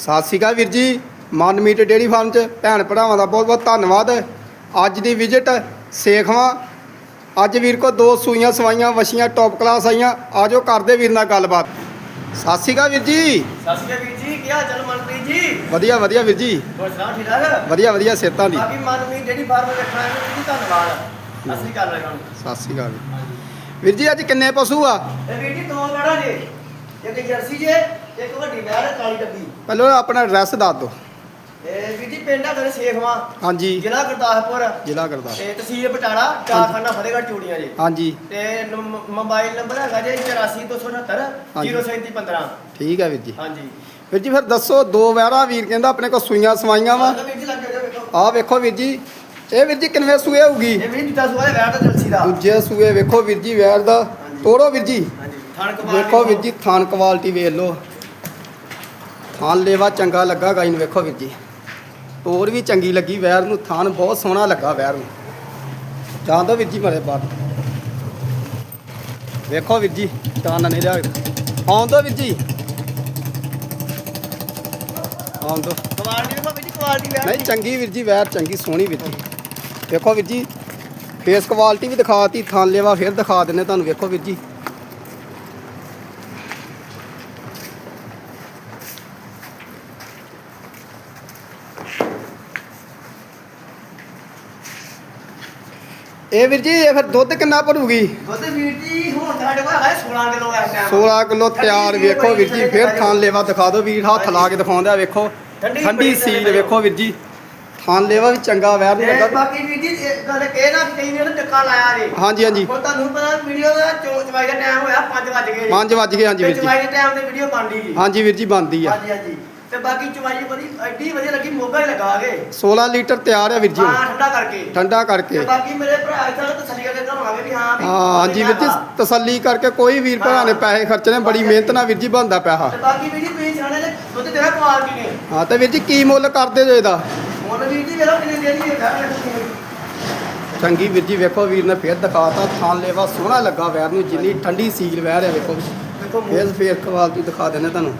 ਸਤਿ ਸ਼੍ਰੀ ਅਕਾਲ ਵੀਰ ਜੀ ਮਨ ਮੀਟ ਡੇਅਰੀ ਫਾਰਮ ਚ ਭੈਣ ਭਰਾਵਾਂ ਦਾ ਬਹੁਤ ਬਹੁਤ ਧੰਨਵਾਦ। ਅੱਜ ਦੀ ਵਿਜ਼ਿਟ ਸੇਖਵਾਂ। ਅੱਜ ਵੀਰ ਕੋ ਦੋ ਸੂਈਆਂ ਸਵਾਈਆਂ ਵਛੀਆਂ ਟੌਪ ਕਲਾਸ ਆਈਆਂ। ਆਜੋ ਕਰਦੇ ਵੀਰ ਨਾਲ ਗੱਲਬਾਤ। ਸਤਿ ਸ਼੍ਰੀ ਅਕਾਲ ਵੀਰ ਜੀ। ਸਤਿ ਸ਼੍ਰੀ ਅਕਾਲ ਵੀਰ ਜੀ ਕੀ ਹਾਲ ਚਾਲ ਮਨਪ੍ਰੀਤ ਜੀ? ਵਧੀਆ ਵਧੀਆ ਵੀਰ ਜੀ। ਹੋਰ ਸੁਣਾਓ ਠੀਕ ਠਾਕ? ਵਧੀਆ ਵਧੀਆ ਸਿਹਤਾਂ ਦੀ। ਬਾਕੀ ਮਨਪ੍ਰੀਤ ਜਿਹੜੀ ਫਾਰਮ ਰੱਖਣਾ ਹੈ ਜੀ ਧੰਨਵਾਦ। ਸਤਿ ਸ਼੍ਰੀ ਅਕਾਲ ਵੀਰ ਜੀ ਅੱਜ ਕਿੰਨੇ ਪਸ਼ੂ ਆ? ਵੀਰ ਜੀ ਦੋ ਬੜਾ ਜੇ। ਇੱਕ ਜਰਸੀ ਜੇ ਇੱਕ ਵੱਡੀ ਮਹਿਰ ਕਾਲੀ ਡੱਬੀ। ਪਹਿਲਾਂ ਆਪਣਾ ਐਡਰੈਸ ਦੱਸ ਦਿਓ। ਇਹ ਵੀਰ ਜੀ ਪਿੰਡ ਗਏ ਸੇਖਵਾ। ਹਾਂਜੀ। ਜ਼ਿਲ੍ਹਾ ਗੁਰਦਾਸਪੁਰ। ਜ਼ਿਲ੍ਹਾ ਕਰਦਾ ਤੇ ਤਹਿਸੀਲ ਬਟਾਲਾ ਡਾਕਖਾਨਾ ਫਤਿਹਗੜ੍ਹ ਚੂੜੀਆਂ ਜੀ। ਹਾਂਜੀ। ਤੇ ਮੋਬਾਈਲ ਨੰਬਰ ਹੈਗਾ ਜੀ 84279 ਹਾਂਜੀ। 03715 ਠੀਕ ਹੈ ਵੀਰ ਜੀ। ਹਾਂਜੀ। ਵੀਰ ਜੀ ਫਿਰ ਦੱਸੋ ਦੋ ਵਹਿਰਾ ਵੀਰ ਕਹਿੰਦਾ ਆਪਣੇ ਕੋਲ ਸੂਈਆਂ ਸਵਾਈਆਂ ਵਾ। ਆਹ ਵੀਰ ਜੀ ਲੱਗ ਜਾਓ ਵੇਖੋ ਆਹ ਵੇਖੋ ਵੀਰ ਜੀ ਇਹ ਵੀਰ ਜੀ ਕਿੰਨੇ ਸੂਏ ਹੋਊਗੀ? ਇਹ ਵੀਰ ਜੀ ਦਸ ਵਾਲੇ ਵੈਟ ਦਾ ਜਲਸੀ ਦਾ। ਦੂਜੇ ਸੂਏ ਵੇਖੋ ਵੀਰ ਜੀ ਵੈਰ ਦਾ। ਤੋੜੋ ਵੀਰ ਜੀ। ਹਾਂਜੀ। ਵੇਖੋ ਵੀਰ ਜੀ ਥਾਨ ਕੁਆਲਿਟੀ ਵੇਖ ਲਓ। ਥਾਨ ਲੇਵਾ ਚੰਗਾ ਲੱਗਾ ਗਾਈ ਨੂੰ ਵੇਖੋ ਵੀਰ ਜੀ। ਤੋੜ ਵੀ ਚੰਗੀ ਲੱਗੀ ਵੈਰ ਨੂੰ ਥਾਨ ਬਹੁਤ ਸੋਹਣਾ ਲੱਗਾ ਵੈਰ ਨੂੰ। ਜਾਣ ਦੋ ਵੀਰ ਜੀ ਮਰੇ ਬਾਅਦ। ਵੇਖੋ ਵੀਰ ਜੀ ਚਾਨ ਨਹੀਂ ਲਿਆ। ਆਉਣ ਦੋ ਵੀਰ ਜੀ। ਆਉਣ ਦੋ ਕੁਆਲਿਟੀ ਦੇਖੋ ਵੀਰ ਜੀ ਕੁਆਲਿਟੀ ਵੈਟ ਨਹੀਂ ਚੰਗੀ ਵੀਰ ਜੀ ਵੈਰ ਚੰਗੀ ਸੋਹਣੀ ਵੀਰ ਜੀ। ਵੇਖੋ ਵੀਰ ਜੀ ਫੇਸ ਕੁਆਲਿਟੀ ਵੀ ਦਿਖਾਤੀ ਥਾਨ ਲੇਵਾ ਫਿਰ ਦਿਖਾ ਦਿੰਨੇ ਤੁਹਾਨੂੰ। ਵੇਖੋ ਵੀਰ ਜੀ। ਇਹ ਵੀਰ ਜੀ ਇਹ ਫਿਰ ਦੁੱਧ ਕਿੰਨਾ ਭਰੂਗੀ? ਦੁੱਧ ਵੀਰ ਜੀ ਹੁਣ ਸਾਡੇ ਕੋਲ ਹੈ 16 ਕਿਲੋ ਇਸ ਟਾਈਮ 16 ਕਿਲੋ ਤਿਆਰ ਵੇਖੋ ਵੀਰ ਜੀ ਫਿਰ ਥਾਨ ਲੇਵਾ ਦਿਖਾ ਦਿਓ ਵੀਰ ਹੱਥ ਲਾ ਕੇ ਦਿਖਾਉਂਦਾ ਵੇਖੋ। ਠੰਡੀ ਠੰਡੀ ਬੜੀ ਸੀਲ ਥੱਲੇ ਵੇਖੋ ਵੀਰ ਜੀ। ਥਾਨ ਲੇਵਾ ਵੀ ਚੰਗਾ ਵੈਰ ਨੂੰ ਤੇ ਲੱਗਾ। ਬਾਕੀ ਵੀਰ ਜੀ ਗੱਲ ਇਹ ਨਾ ਕਈ ਨੇ ਟੱਕਾ ਲਾਇਆ ਜੇ। ਹਾਂਜੀ ਹਾਂਜੀ। ਹੁਣ ਤੁਹਾਨੂੰ ਪਤਾ ਵੀਡੀਓ ਦਾ ਚਵਾਈ ਦਾ ਟਾਈਮ ਹੋਇਆ 5 ਵਜ ਗਏ 5 ਵੱਜ ਗਏ ਹਾਂਜੀ ਵੀਰ ਜੀ। ਚਵਾਈ ਦੇ ਟਾਈਮ ਤੇ ਵੀਡੀਓ ਬਣ ਲਈ ਹਾਂਜੀ ਵੀਰ ਜੀ ਬੰਦੀ ਆ। ਹਾਂਜੀ ਹਾਂਜੀ। ਤੇ ਬਾਕੀ ਚਵਾਈ ਬੜੀ ਐਡੀ ਵਧੀਆ ਲੱਗੀ ਮੋਗਾ ਹੀ ਲਗਾ ਕੇ। 16 ਲੀਟਰ ਤਿਆਰ ਆ ਵੀਰ ਜੀ। ਹਾਂ। ਠੰਡਾ ਕਰਕੇ। ਠੰਡਾ ਤੇ ਕਰਕੇ ਬਾਕੀ ਮੇਰੇ ਭਰਾ ਇੱਥੇ ਤਸੱਲੀ ਕਰਕੇ ਕਹਾਂਗੇ ਵੀ ਹਾਂ ਵੀ ਹਾਂ ਹਾਂਜੀ ਵੀਰ ਜੀ ਤਸੱਲੀ ਕਰਕੇ ਕੋਈ ਵੀਰ ਭਰਾ ਨੇ ਪੈਸੇ ਖਰਚਣੇ ਬੜੀ ਮਿਹਨਤ ਨਾਲ ਵੀਰ ਜੀ ਬਣਦਾ ਪੈਸਾ ਤੇ ਬਾਕੀ ਵੀਰ ਜੀ ਤੁਸੀਂ ਸਿਆਣੇ ਨੇ ਦੁੱਧ ਦੇਣਾ ਕੁਆਲਿਟੀ ਨੇ ਹਾਂ ਤੇ ਵੀਰ ਜੀ ਕੀ ਮੁੱਲ ਕਰਦੇ ਜੋ ਇਹਦਾ? ਹੁਣ ਵੀਰ ਜੀ ਵੇਖੋ ਕਿੰਨੀ ਦੇਰੀ ਹੈ ਚੰਗੀ ਵੀਰ ਜੀ ਵੇਖੋ ਵੀਰ ਨੇ ਫੇਰ ਦਿਖਾਤਾ ਥਾਨ ਲੇਵਾ ਸੋਹਣਾ ਲੱਗਾ ਵੈਰ ਨੂੰ ਜਿੰਨੀ ਠੰਡੀ ਸੀਲ ਵੈਰ ਹੈ ਵੇਖੋ। ਦੇਖੋ ਫੇਰ ਫੇਰ ਕੁਆਲਿਟੀ ਦਿਖਾ ਦਿੰਦੇ ਤੁਹਾਨੂੰ।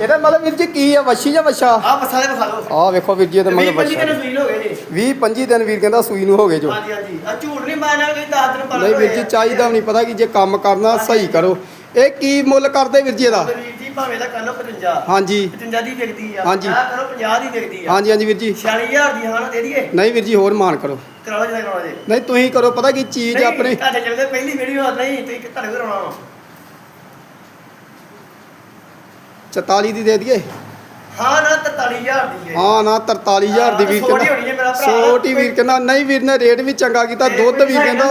ਇਹਦਾ ਮਤਲਬ ਵੀਰ ਜੀ ਕੀ ਆ ਵੱਛੀ ਜਾਂ ਵੱਛਾ? ਆ ਮਸਾਲੇ ਵਿਖਾ ਲਓ ਆਹ ਵੇਖੋ ਵੀਰ ਜੀ ਇਹਦਾ ਮਤਲਬ ਪੰਜੀ ਵੱਛਾ ਫੀਲ ਹੋ ਗਏ ਜੀ 20 25 ਦਿਨ ਵੀਰ ਕਹਿੰਦਾ ਸੂਈ ਨੂੰ ਹੋ ਗਏ ਜੋ। ਹਾਂਜੀ ਹਾਂਜੀ। ਆ ਝੂਠ ਨਹੀਂ ਮਾਰਨਾ ਕਿ 10 ਦਿਨ ਪਰ ਨਹੀਂ ਵੀਰ ਜੀ ਚਾਹੀਦਾ ਨਹੀਂ ਪਤਾ ਕਿ ਜੇ ਕੰਮ ਕਰਨਾ ਸਹੀ ਕਰੋ। ਇਹ ਕੀ ਮੁੱਲ ਕਰਦੇ ਵੀਰ ਜੀ ਇਹਦਾ? ਵੀਰ ਜੀ ਭਾਵੇਂ ਦਾ ਕਰ ਲਓ 55 ਹਾਂਜੀ। 55 ਦੀ ਵਿਕਦੀ ਆ। ਹਾਂਜੀ। ਆਹ ਕਰੋ 50 ਦੀ ਵਿਕਦੀ ਆ। ਹਾਂਜੀ ਹਾਂਜੀ ਵੀਰ ਜੀ। 46000 ਦੀ ਹਾਂ ਦੇ ਦਈਏ। ਨਹੀਂ ਵੀਰ ਜੀ ਹੋਰ ਮਾਨ ਕਰੋ। ਕਰਾ ਲਓ ਜਿਹੜਾ ਕਰਾਉਣਾ ਜੀ। ਨਹੀਂ ਤੁਸੀਂ ਕਰੋ ਪਤਾ ਕੀ ਚੀਜ਼ ਆਪਣੇ ਤੁਹਾਡੇ ਚੱਲਦੇ ਪਹਿਲੀ ਵੀਡੀਓ ਨਹੀਂ ਤੇ ਤੁਹਾਡੇ ਕੋਲ ਕਰਾਉਣਾ ਵਾ। 44 ਦੀ ਦੇ ਦਈਏ? ਹਾਂ ਨਾ 43000 ਦੀ ਹੈ। ਹਾਂ ਨਾ 43000 ਦੀ ਵੀਰ ਸੋਟੀ ਹੋਣੀ ਹੈ ਮੇਰਾ ਕਹਿੰਦਾ ਭਰਾ। ਸੋਟੀ ਵੀਰ ਕਹਿੰਦਾ ਨਹੀਂ ਵੀਰ ਨੇ ਰੇਟ ਵੀ ਚੰਗਾ ਕੀਤਾ ਦੁੱਧ ਵੀਰ ਕਹਿੰਦਾ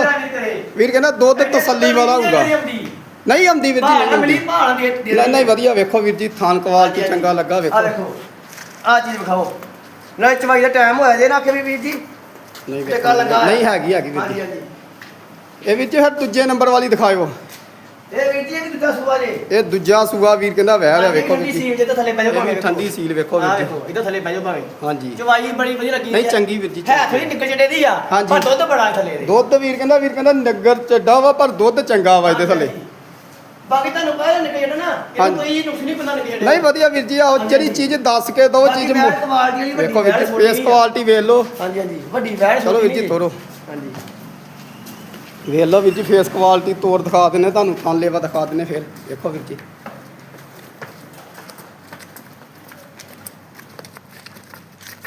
ਵੀਰ ਕਹਿੰਦਾ ਦੁੱਧ ਤਸੱਲੀ ਵਾਲਾ ਹੋਊਗਾ। ਨਹੀਂ ਆਉਂਦੀ। ਵੀਰ ਜੀ ਨਹੀਂ ਨਹੀਂ ਵਧੀਆ ਵੇਖੋ ਵੀਰ ਜੀ ਥਾਨ ਕੁਆਲਿਟੀ ਚੰਗਾ ਲੱਗਾ ਆ ਵੇਖੋ ਦੇਖੋ ਆ ਚੀਜ਼ ਵਿਖਾਓ। ਨਾ ਚਵਾਈ ਦਾ ਟਾਈਮ ਹੋਇਆ ਜੇ ਨਾ ਕਿ ਵੀ ਵੀਰ ਜੀ। ਨਹੀਂ ਹੈਗੀ ਹੈਗੀ ਵੀਰ ਜੀ। ਇਹ ਵੀਰ ਜੀ ਫਿਰ ਦੂਜੇ ਨੰਬਰ ਵਾਲੀ ਦਿਖਾਇਓ। ਇਹ ਵੀਰ ਜੀ ਇਹ ਦੂਜਾ ਸੂਆ ਜੇ। ਇਹ ਦੂਜਾ ਸੂਆ ਵੀਰ ਕਹਿੰਦਾ ਵਹਿ ਰਿਹਾ ਵੇਖੋ ਵੀਰ ਜੀ। ਸੀਲ ਜੇ ਤਾਂ ਥੱਲੇ ਬਹਿ ਜਾਓ ਇਹ ਠੰਡੀ ਸੀਲ ਵੇਖੋ ਵੀਰ ਜੀ। ਇਹਦਾ ਥੱਲੇ ਬਹਿ ਜਾਓ ਭਾਵੇਂ। ਹਾਂਜੀ। ਚਵਾਈ ਬੜੀ ਵਧੀਆ ਲੱਗੀ ਨਹੀਂ। ਚੰਗੀ ਵੀਰ ਜੀ ਹੈ ਥੋੜੀ ਨਿੱਕਲ ਜੱਡੇ ਦੀ ਆ ਹਾਂਜੀ। ਪਰ ਦੁੱਧ ਬੜਾ ਥੱਲੇ ਦੇ ਦੁੱਧ ਵੀਰ ਕਹਿੰਦਾ ਵੀਰ ਕਹਿੰਦਾ ਨਗਰ ਚੱਡਾ ਵਾ ਪਰ ਦੁੱਧ ਚੰਗਾ ਵਾ ਇਹਦੇ ਥੱਲੇ। ਬਾਕੀ ਤੁਹਾਨੂੰ ਪਤਾ ਨਿੱਕਲ ਜੱਡਾ ਨਾ ਹਾਂਜੀ। ਇਹਨੂੰ ਕੋਈ ਨੁਕਸ ਨਹੀਂ ਪਤਾ ਨਿੱਕਲ ਜੱਡੇ ਨਹੀਂ ਵਧੀਆ ਵੀਰ ਜੀ ਆਓ ਜਿਹੜੀ ਚੀਜ਼ ਦੱਸ ਕੇ ਦੋ ਚੀਜ਼ ਮੁ- ਕੁਆਲਿਟੀ ਵਾਲੀ ਵੱਡੀ ਵੇਖੋ ਵੀਰ ਜੀ ਵੈੜ ਫੇਸ ਕੁਆਲਿਟੀ ਵੇਖ ਲਓ। ਹਾਂਜੀ ਹਾਂਜੀ ਵੱਡੀ ਵੈੜ ਚਲੋ ਵੀਰ ਜੀ ਤੋਰੋ। ਹਾਂਜੀ ਵੇਖ ਲਓ ਵੀਰ ਜੀ ਫੇਸ ਕੁਆਲਿਟੀ ਤੋੜ ਦਿਖਾ ਦਿੰਨੇ ਤੁਹਾਨੂੰ ਥਾਂ ਲੇਵਾ ਦਿਖਾ ਦਿੰਨੇ ਫਿਰ। ਵੇਖੋ ਵੀਰ ਜੀ।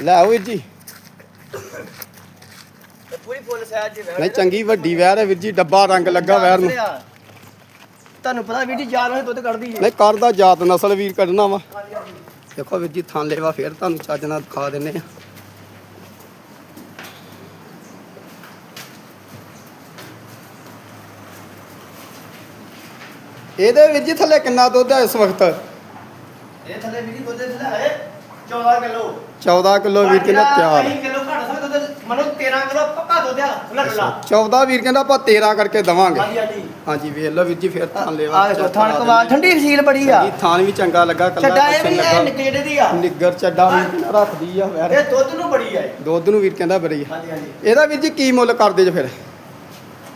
ਲੈ ਵੀਰ ਜੀ। ਪੂਰੀ ਫੁੱਲ ਸਾਈਜ਼ ਦੀ ਵੈੜ ਨਹੀਂ ਚੰਗੀ ਵੱਡੀ ਵੈਰ ਹੈ ਵੀਰ ਜੀ ਡੱਬਾ ਰੰਗ ਲੱਗਾ ਵੈਰ ਨੂੰ। ਤੁਹਾਨੂੰ ਪਤਾ ਵੀਰ ਜੀ ਜਾਨ ਨਾਲ ਦੁੱਧ ਕੱਢਦੀ ਹੈ ਨਹੀਂ ਕਰਦਾ ਜਾਤ ਨਸਲ ਵੀਰ ਕੱਢਣਾ ਵਾ। ਦੇਖੋ ਵੀਰ ਜੀ ਥਾਂ ਲੇਵਾ ਫਿਰ ਤੁਹਾਨੂੰ ਚੱਜ ਨਾਲ ਦਿਖਾ ਦਿੰਨੇ ਆ। ਇਹਦੇ ਵਿੱਚ ਜੀ ਥੱਲੇ ਕਿੰਨਾ ਦੁੱਧ ਹੈ ਇਸ ਵਕਤ? ਇਹ ਥੱਲੇ ਵੀਰ ਜੀ ਦੁੱਧ ਥੱਲੇ ਹੈ 14 ਕਿਲੋ। 14 ਕਿਲੋ ਵੀਰ ਕਹਿੰਦਾ ਤਿਆਰ। ਕਈ ਕਿਲੋ ਘੱਟ ਸਕਦਾ ਦੁੱਧ ਮਨੋ 13 ਕਿਲੋ ਪੱਕਾ ਦੁੱਧ ਆ ਲੱਲਾ 14 ਵੀਰ ਕਹਿੰਦਾ ਆਪਾਂ 13 ਕਰਕੇ ਦਵਾਂਗੇ। ਹਾਂਜੀ ਹਾਂਜੀ। ਹਾਂਜੀ ਵੇਖ ਲਓ ਵੀਰ ਜੀ ਫਿਰ ਥਾਂ ਲੇਵਾ ਆ ਦੇਖੋ ਥਾਣ ਕਮਾਲ ਠੰਡੀ ਫਸੀਲ ਬੜੀ ਆ। ਜੀ ਥਾਂ ਵੀ ਚੰਗਾ ਲੱਗਾ ਕੱਲਾ ਚੱਡਾ ਇਹ ਵੀ ਇਹ ਦੀ ਆ। ਨਿੱਗਰ ਚੱਡਾ ਵੀ ਰੱਖਦੀ ਆ ਵੈਰ। ਇਹ ਦੁੱਧ ਨੂੰ ਬੜੀ ਆ। ਦੁੱਧ ਨੂੰ ਵੀਰ ਕਹਿੰਦਾ ਬੜੀ ਆ। ਹਾਂਜੀ ਹਾਂਜੀ। ਇਹਦਾ ਵੀਰ ਜੀ ਕੀ ਮੁੱਲ ਕਰਦੇ ਜੋ ਫਿਰ?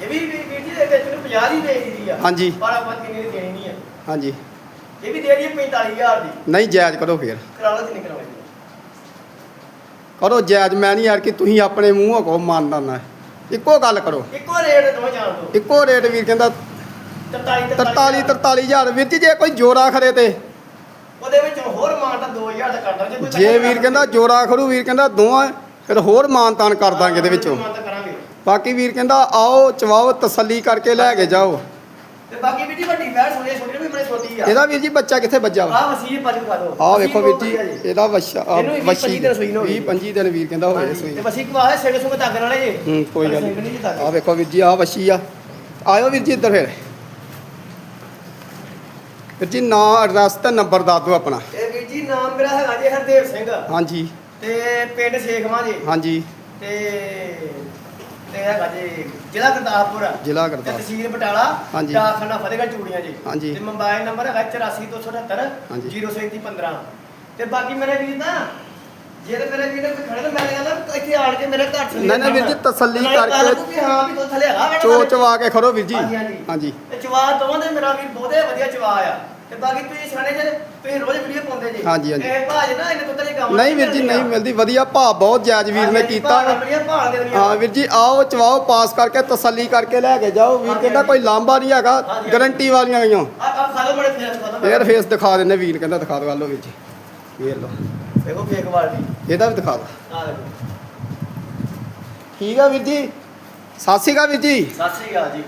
ਇਹ ਵੀ 50 ਦੀ ਦੇ ਦੀ ਆ। ਹਾਂਜੀ। ਪਰ ਆਪਾਂ ਕਿੰਨੇ ਦੀ ਦੇਣੀ ਨਹੀਂ ਆ। ਹਾਂਜੀ। ਇਹ ਵੀ ਦੇ ਦਈਏ 45000 ਦੀ। ਨਹੀਂ ਜਾਇਜ਼ ਕਰੋ ਫੇਰ। ਕਰਾ ਕਰਾਉਣੀ ਜਾਇਜ਼ ਮੈਂ ਨਹੀਂ ਯਾਰ ਕਿ ਤੁਸੀਂ ਆਪਣੇ ਮੂੰਹੋਂ ਕਹੋ ਮੰਨਦਾ ਨਾ। ਇੱਕੋ ਗੱਲ ਕਰੋ। ਇੱਕੋ ਰੇਟ ਦੋਵੇਂ ਜਾਣ ਦੋ ਇੱਕੋ ਰੇਟ ਵੀਰ ਕਹਿੰਦਾ 43 43 43000 ਵੀਰ ਜੀ ਜੇ ਕੋਈ ਜੋੜਾ ਖਰੇ ਤੇ। ਉਹਦੇ ਵਿੱਚ ਹੋਰ ਮਾਨ ਤਾਂ 2000 ਦਾ ਕਰਦਾ। ਜੇ ਵੀਰ ਕਹਿੰਦਾ ਜੋੜਾ ਖੜੂ ਵੀਰ ਕਹਿੰਦਾ ਦੋਵਾਂ ਫਿਰ ਹੋਰ ਮਾਨਤਾਨ ਕਰ ਦਾਂਗੇ ਇਹਦੇ ਵਿੱਚੋਂ। ਮਾਨ ਬਾਕੀ ਵੀਰ ਕਹਿੰਦਾ ਆਓ ਚਵਾਓ ਤਸੱਲੀ ਕਰਕੇ ਲੈ ਕੇ ਜਾਓ। ਤੇ ਬਾਕੀ ਵੀ ਜੀ ਵੱਡੀ ਬੈਠ ਸੁਣੇ ਛੋਟੀ ਵੀ ਬੜੇ ਛੋਟੀ ਆ। ਇਹਦਾ ਵੀਰ ਜੀ ਬੱਚਾ ਕਿੱਥੇ ਵੱਜਾ ਵਾ? ਆ ਵਸੀਰ ਪੱਜ ਖਾ ਦੋ ਆਹ ਵੇਖੋ ਵੀਰ ਜੀ ਇਹਦਾ ਵੱਛਾ ਆਹ ਵੱਛੀ ਪੱਚੀ ਦਿਨ ਸੂਈ ਨੂੰ ਹੋ ਗਈ। 20 25 ਦਿਨ ਵੀਰ ਕਹਿੰਦਾ ਹੋਏ ਸੂਈ ਤੇ ਵਸੀ ਕਵਾ ਹੈ ਸਿਰ ਸੁਗ ਤੱਕ ਨਾਲੇ ਜੀ ਹੂੰ ਕੋਈ ਗੱਲ ਨਹੀਂ ਜੀ ਤੱਕ। ਆ ਵੇਖੋ ਵੀਰ ਜੀ ਆ ਵੱਛੀ ਆ। ਆਇਓ ਵੀਰ ਜੀ ਇੱਧਰ ਫਿਰ। ਵੀਰ ਜੀ ਨਾਂ ਐਡਰੈਸ ਤੇ ਨੰਬਰ ਦੱਸ ਦਿਓ ਆਪਣਾ। ਇਹ ਵੀਰ ਜੀ ਨਾਮ ਮੇਰਾ ਹੈਗਾ ਜੀ ਹਰਦੇਵ ਸਿੰਘ। ਹਾਂਜੀ। ਤੇ ਪਿੰਡ ਸੇਖਵਾਂ ਜੀ। ਹਾਂਜੀ। ਤੇ ਤੇ ਹੈਗਾ ਜੀ ਜ਼ਿਲ੍ਹਾ ਗੁਰਦਾਸਪੁਰ ਆ। ਜ਼ਿਲ੍ਹਾ ਤੇ ਗੁਰਦਾਸਪੁਰ ਤਹਿਸੀਲ ਬਟਾਲਾ ਹਾਂਜੀ। ਡਾਕਖਾਨਾ ਫਤਿਹਗੜ੍ਹ ਚੂੜੀਆਂ ਜੀ ਹਾਂਜੀ। ਤੇ ਮੋਬਾਈਲ ਨੰਬਰ ਹੈਗਾ 8478 ਹਾਂਜੀ। 03715 ਤੇ ਬਾਕੀ ਮੇਰੇ ਵੀਰ ਨਾ ਜੇ ਤੇ ਮੇਰੇ ਵੀਰ ਨੇ ਕੋਈ ਖੜੇ ਤਾਂ ਮੈਂ ਕਹਿੰਦਾ ਇੱਥੇ ਆਣ ਕੇ ਮੇਰੇ ਘਰ ਨਹੀਂ, ਨਹੀਂ ਵੀਰ ਜੀ, ਤਸੱਲੀ ਕਰਕੇ- ਹਾਂ ਵੀ ਤੂੰ ਥੱਲੇ ਹੈਗਾ ਵਾ ਨਾ ਚੋ। ਚਵਾ ਕੇ ਖੜੋ ਵੀਰ ਜੀ ਹਾਂਜੀ, ਹਾਂਜੀ। ਹਾਂਜੀ ਤੇ ਚਵਾ ਦੋਵਾਂ ਦੇ ਮੇਰਾ ਵੀਰ ਬਹੁਤੇ ਵਧੀਆ ਚਵਾ ਆ ਤੇ ਬਾਕੀ ਤੁਸੀਂ ਸਿਆਣੇ ਜੇ ਤੁਸੀਂ ਰੋਜ਼ ਵੀਡੀਓ ਪਾਉਂਦੇ ਜੀ ਹਾਂਜੀ, ਹਾਂਜੀ। ਇਹ ਭਾਜ ਨਾ ਇਹਨੇ ਗਾਵਾਂ ਨਹੀਂ ਵੀਰ ਜੀ ਨਹੀਂ ਮਿਲਦੀ। ਵਧੀਆ ਭਾਅ ਬਹੁਤ ਜਾਇਜ਼ ਵੀਰ ਨੇ ਕੀਤਾ। ਹਾਂ ਵੀਰ ਜੀ ਆਓ ਚਵਾਓ ਪਾਸ ਕਰਕੇ ਤਸੱਲੀ ਕਰਕੇ ਲੈ ਕੇ ਜਾਓ। ਵੀਰ ਕਹਿੰਦਾ। ਕੋਈ ਲਾਂਭਾ ਨਹੀਂ ਹੈਗਾ। ਗਰੰਟੀ ਵਾਲੀਆਂ ਗਈਆਂ ਫੇਰ ਫੇਸ ਦਿਖਾ ਦਿੰਦੇ ਵੀਰ ਕਹਿੰਦਾ ਦਿਖਾ ਦਿਓ ਲਓ ਵੀਰ ਜੀ। ਵੇਖ ਲਓ। ਦੇਖੋ ਫੇਕ ਵਾਲੀ ਇਹਦਾ ਵੀ ਦਿਖਾ ਦਿਓ। ਠੀਕ ਆ ਵੀਰ ਜੀ। ਸਤਿ ਸ਼੍ਰੀ ਅਕਾਲ ਵੀਰ ਜੀ। ਸਤਿ ਸ੍ਰੀ ਅਕਾਲ ਜੀ।